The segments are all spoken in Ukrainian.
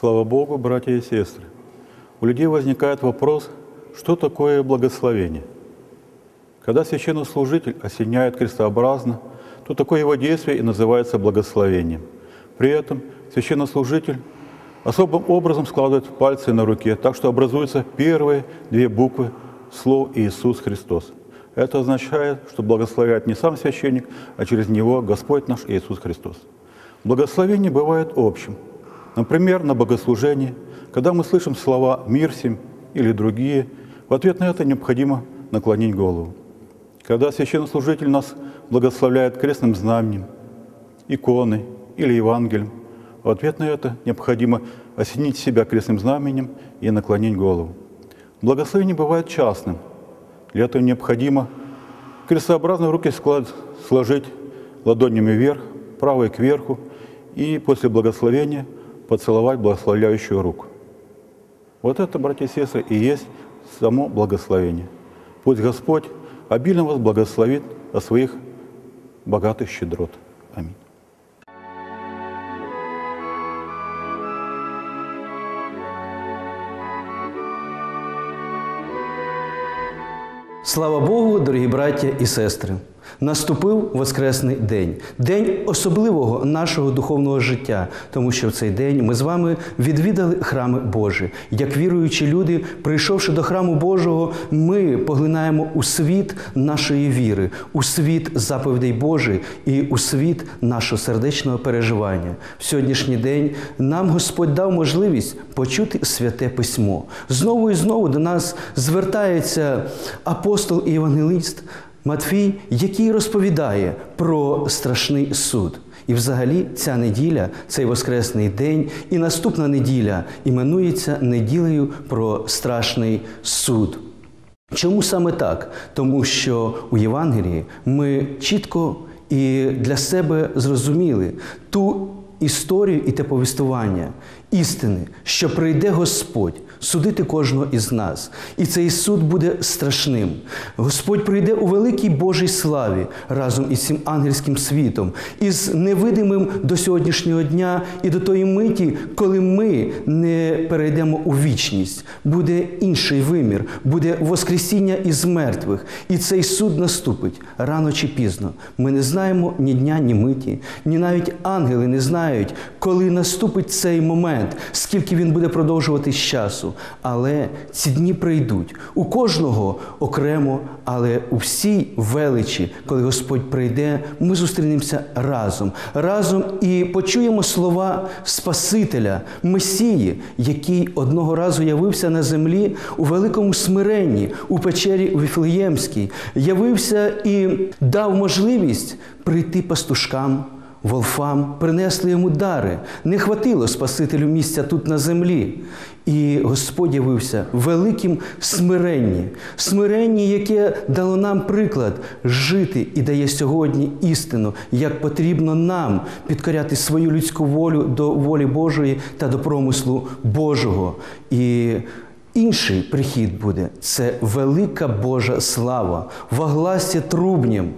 Слава Богу, братья и сестры! У людей возникает вопрос, что такое благословение? Когда священнослужитель осеняет крестообразно, то такое его действие и называется благословением. При этом священнослужитель особым образом складывает пальцы на руке, так что образуются первые две буквы слов Иисус Христос. Это означает, что благословляет не сам священник, а через него Господь наш Иисус Христос. Благословение бывает общим. Например, на богослужении, когда мы слышим слова «мир всем» или другие, в ответ на это необходимо наклонить голову. Когда священнослужитель нас благословляет крестным знаменем, иконой или Евангелием, в ответ на это необходимо осенить себя крестным знаменем и наклонить голову. Благословение бывает частным. Для этого необходимо крестообразно руки склад- сложить ладонями вверх, правой кверху, и после благословения поцеловать благословляющую руку. Вот это, братья и сестры, и есть само благословение. Пусть Господь обильно вас благословит о своих богатых щедрот. Аминь. Слава Богу, дорогі браття і сестри! Наступив Воскресний день, день особливого нашого духовного життя, тому що в цей день ми з вами відвідали храми Божі. Як віруючі люди, прийшовши до храму Божого, ми поглинаємо у світ нашої віри, у світ заповідей Божий і у світ нашого сердечного переживання. В сьогоднішній день нам Господь дав можливість почути святе письмо. Знову і знову до нас звертається апостол і євангеліст. Матфій, який розповідає про страшний суд. І взагалі ця неділя, цей Воскресний день і наступна неділя іменується неділею про страшний суд. Чому саме так? Тому що у Євангелії ми чітко і для себе зрозуміли ту історію і те повістування істини, що прийде Господь судити кожного із нас. І цей суд буде страшним. Господь прийде у великій Божій славі разом із цим ангельським світом, із невидимим до сьогоднішнього дня і до тої миті, коли ми не перейдемо у вічність. Буде інший вимір, буде Воскресіння із мертвих. І цей суд наступить рано чи пізно. Ми не знаємо ні дня, ні миті, ні навіть ангели не знають, коли наступить цей момент, скільки він буде продовжуватись часу. Але ці дні прийдуть у кожного окремо, але у всій величі, коли Господь прийде, ми зустрінемося разом, разом і почуємо слова Спасителя, Месії, який одного разу явився на землі у великому смиренні, у печері Віфлеємській, явився і дав можливість прийти пастушкам. Волфам принесли йому дари. Не хватило Спасителю місця тут на землі. І Господь явився в великім смиренні, смиренні, яке дало нам приклад жити і дає сьогодні істину, як потрібно нам підкоряти свою людську волю до волі Божої та до промислу Божого. І Інший прихід буде це велика Божа слава, во гласі трубнім.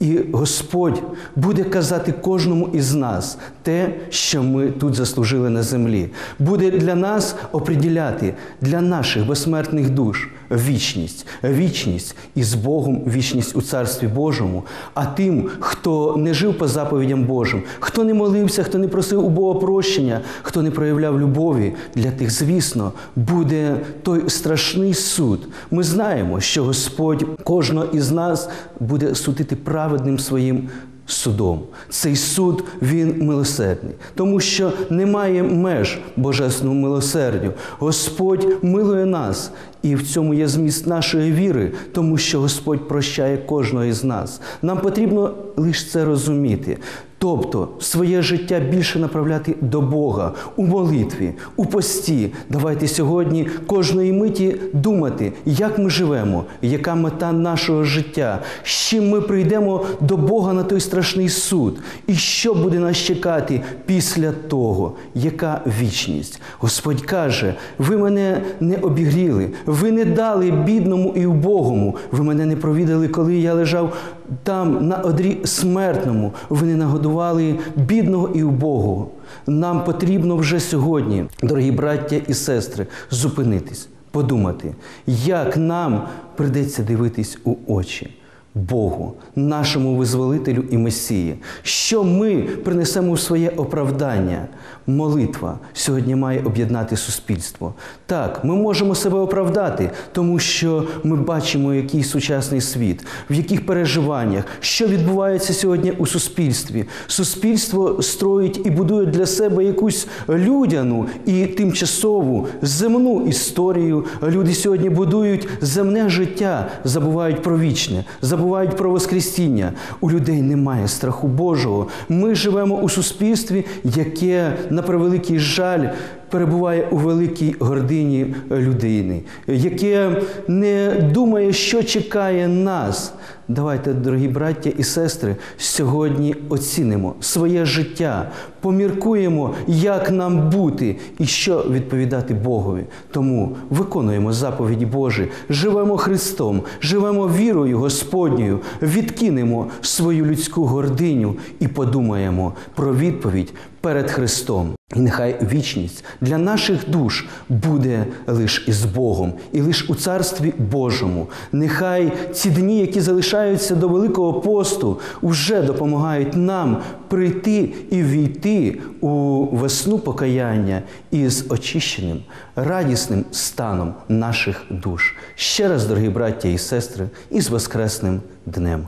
І Господь буде казати кожному із нас те, що ми тут заслужили на землі, буде для нас оприділяти для наших безсмертних душ вічність, вічність із Богом, вічність у Царстві Божому. А тим, хто не жив по заповідям Божим, хто не молився, хто не просив у Бога прощення, хто не проявляв любові, для тих, звісно, буде той страшний суд. Ми знаємо, що Господь кожного із нас буде судити праведним своїм. Судом цей суд він милосердний, тому що немає меж божественному милосердю. Господь милує нас, і в цьому є зміст нашої віри, тому що Господь прощає кожного із нас. Нам потрібно лише це розуміти. Тобто своє життя більше направляти до Бога у молитві, у пості. Давайте сьогодні кожної миті думати, як ми живемо, яка мета нашого життя, з чим ми прийдемо до Бога на той страшний суд, і що буде нас чекати після того, яка вічність. Господь каже: ви мене не обігріли, ви не дали бідному і убогому, ви мене не провідали, коли я лежав там, на одрі смертному, вони нагодували бідного і убогого. Нам потрібно вже сьогодні, дорогі браття і сестри, зупинитись, подумати, як нам придеться дивитись у очі. Богу, нашому визволителю і Месії, що ми принесемо в своє оправдання. Молитва сьогодні має об'єднати суспільство. Так, ми можемо себе оправдати, тому що ми бачимо, який сучасний світ, в яких переживаннях, що відбувається сьогодні у суспільстві. Суспільство строїть і будує для себе якусь людяну і тимчасову земну історію. Люди сьогодні будують земне життя, забувають про вічне, забувають про Воскресіння. У людей немає страху Божого. Ми живемо у суспільстві, яке, на превеликий жаль, перебуває у великій гордині людини, яке не думає, що чекає нас. Давайте, дорогі браття і сестри, сьогодні оцінимо своє життя, поміркуємо, як нам бути і що відповідати Богові. Тому виконуємо заповіді Божі, живемо Христом, живемо вірою Господньою, відкинемо свою людську гординю і подумаємо про відповідь перед Христом. І нехай вічність для наших душ буде лише із Богом, і лише у Царстві Божому. Нехай ці дні, які залишаються до Великого посту, вже допомагають нам прийти і війти у весну покаяння із очищеним, радісним станом наших душ. Ще раз, дорогі браття і сестри, із Воскресним днем.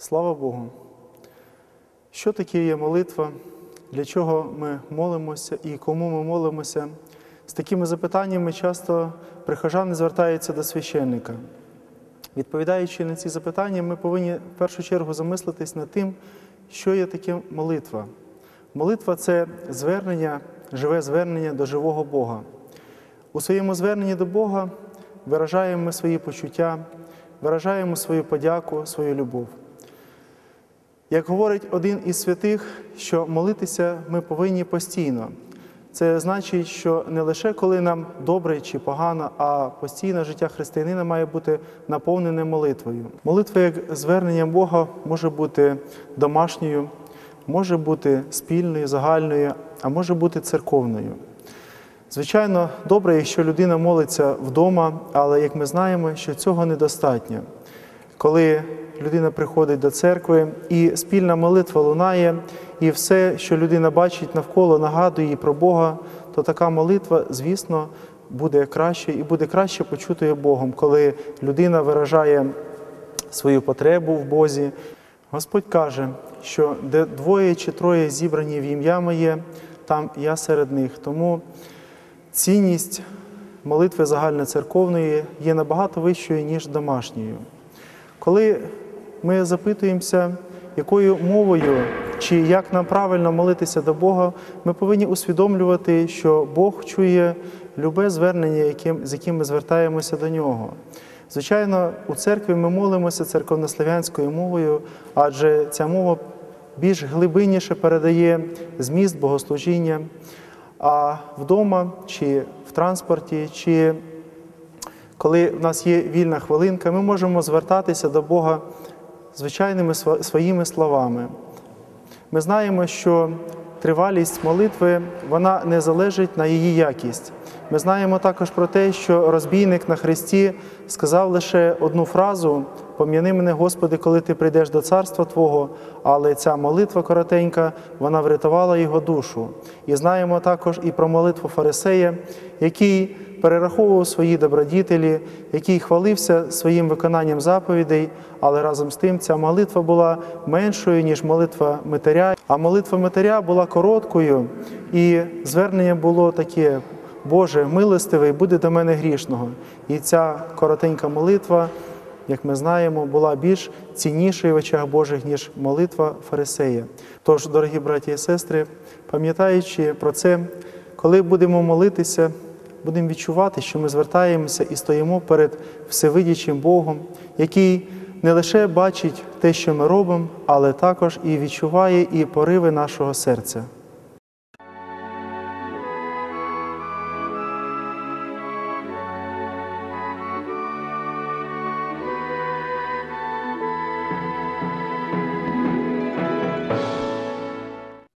Слава Богу. Що таке є молитва? Для чого ми молимося і кому ми молимося? З такими запитаннями часто прихожани звертаються до священника. Відповідаючи на ці запитання, ми повинні в першу чергу замислитись над тим, що є таке молитва. Молитва це звернення, живе звернення до живого Бога. У своєму зверненні до Бога виражаємо ми свої почуття, виражаємо свою подяку, свою любов. Як говорить один із святих, що молитися ми повинні постійно. Це значить, що не лише коли нам добре чи погано, а постійне життя християнина має бути наповнене молитвою. Молитва як звернення Бога може бути домашньою, може бути спільною, загальною, а може бути церковною. Звичайно, добре, якщо людина молиться вдома, але як ми знаємо, що цього недостатньо. Коли людина приходить до церкви і спільна молитва лунає, і все, що людина бачить навколо, нагадує про Бога, то така молитва, звісно, буде краще і буде краще почутою Богом, коли людина виражає свою потребу в Бозі. Господь каже, що де двоє чи троє зібрані в ім'я моє, там я серед них. Тому цінність молитви загальноцерковної є набагато вищою, ніж домашньою. Коли ми запитуємося, якою мовою чи як нам правильно молитися до Бога, ми повинні усвідомлювати, що Бог чує любе звернення, з яким ми звертаємося до нього. Звичайно, у церкві ми молимося церковнослов'янською мовою, адже ця мова більш глибинніше передає зміст богослужіння. А вдома чи в транспорті, чи коли в нас є вільна хвилинка, ми можемо звертатися до Бога звичайними своїми словами. Ми знаємо, що тривалість молитви вона не залежить на її якість. Ми знаємо також про те, що розбійник на Христі сказав лише одну фразу: Пом'яни мене, Господи, коли ти прийдеш до царства Твого, але ця молитва коротенька, вона врятувала його душу. І знаємо також і про молитву Фарисея, який перераховував свої добродітелі, який хвалився своїм виконанням заповідей, але разом з тим ця молитва була меншою, ніж молитва Митаря. А молитва Митаря була короткою, і звернення було таке. Боже, милостивий, буде до мене грішного. І ця коротенька молитва як ми знаємо, була більш ціннішою в очах Божих, ніж молитва Фарисея. Тож, дорогі браті і сестри, пам'ятаючи про це, коли будемо молитися, будемо відчувати, що ми звертаємося і стоїмо перед всевидячим Богом, який не лише бачить те, що ми робимо, але також і відчуває і пориви нашого серця.